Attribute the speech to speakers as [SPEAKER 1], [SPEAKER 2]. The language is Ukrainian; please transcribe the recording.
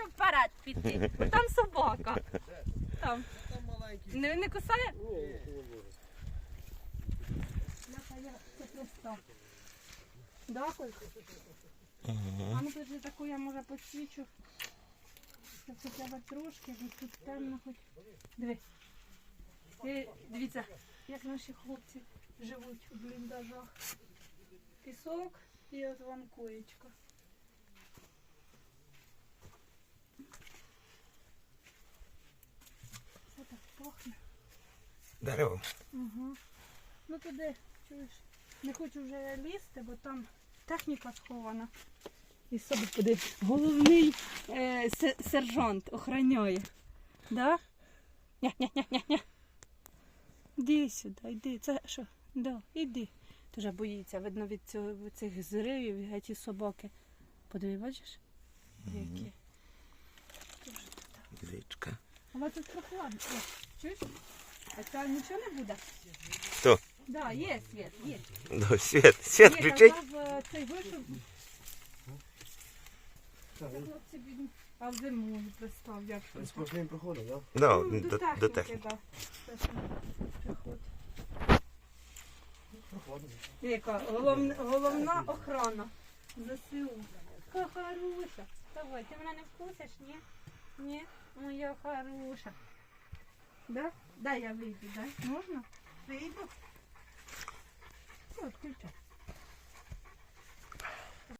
[SPEAKER 1] хочу вперед піти. Бо там собака. Там. Не, не кусає? Да, Колька? А ну тут таку я може посвічу. Це хоча б трошки, бо тут темно хоч. Диви. І, дивіться, як наші хлопці живуть у бліндажах. Пісок і от вам коєчка. Це так пахне.
[SPEAKER 2] Дерево.
[SPEAKER 1] Угу. Ну туди, чуєш, не хочу вже лізти, бо там техніка схована. І собі куди головний е, сержант охороняє. Да? Ня-ня-ня-ня-ня. Іди сюди, йди. Це що? Да, іди. Дуже боїться, видно від цього, від цих зривів, геть і собаки. Подиви, бачиш? Які. Дуже тут.
[SPEAKER 2] Річка.
[SPEAKER 1] Але тут прохладно. Чуєш? А це нічого не буде?
[SPEAKER 2] Хто?
[SPEAKER 1] Да, є світ, є.
[SPEAKER 2] Ну, світ, світ
[SPEAKER 1] Є,
[SPEAKER 2] включить.
[SPEAKER 1] казав, е, цей вийшов,
[SPEAKER 3] Так,
[SPEAKER 1] це хлопці бідні. А зиму пристав, як
[SPEAKER 3] З сплошним проходом, так?
[SPEAKER 2] Да,
[SPEAKER 1] Ну,
[SPEAKER 2] до, до техніки.
[SPEAKER 1] да. Це ж приход.
[SPEAKER 3] Проходимо.
[SPEAKER 1] Яка головна, головна охорона. ЗСУ. Хороша. Давай, ти мене не вкусиш, ні? Ні? Моя хороша. Да? Да, я выйду, да? Можно? Выйду. Все, відключай.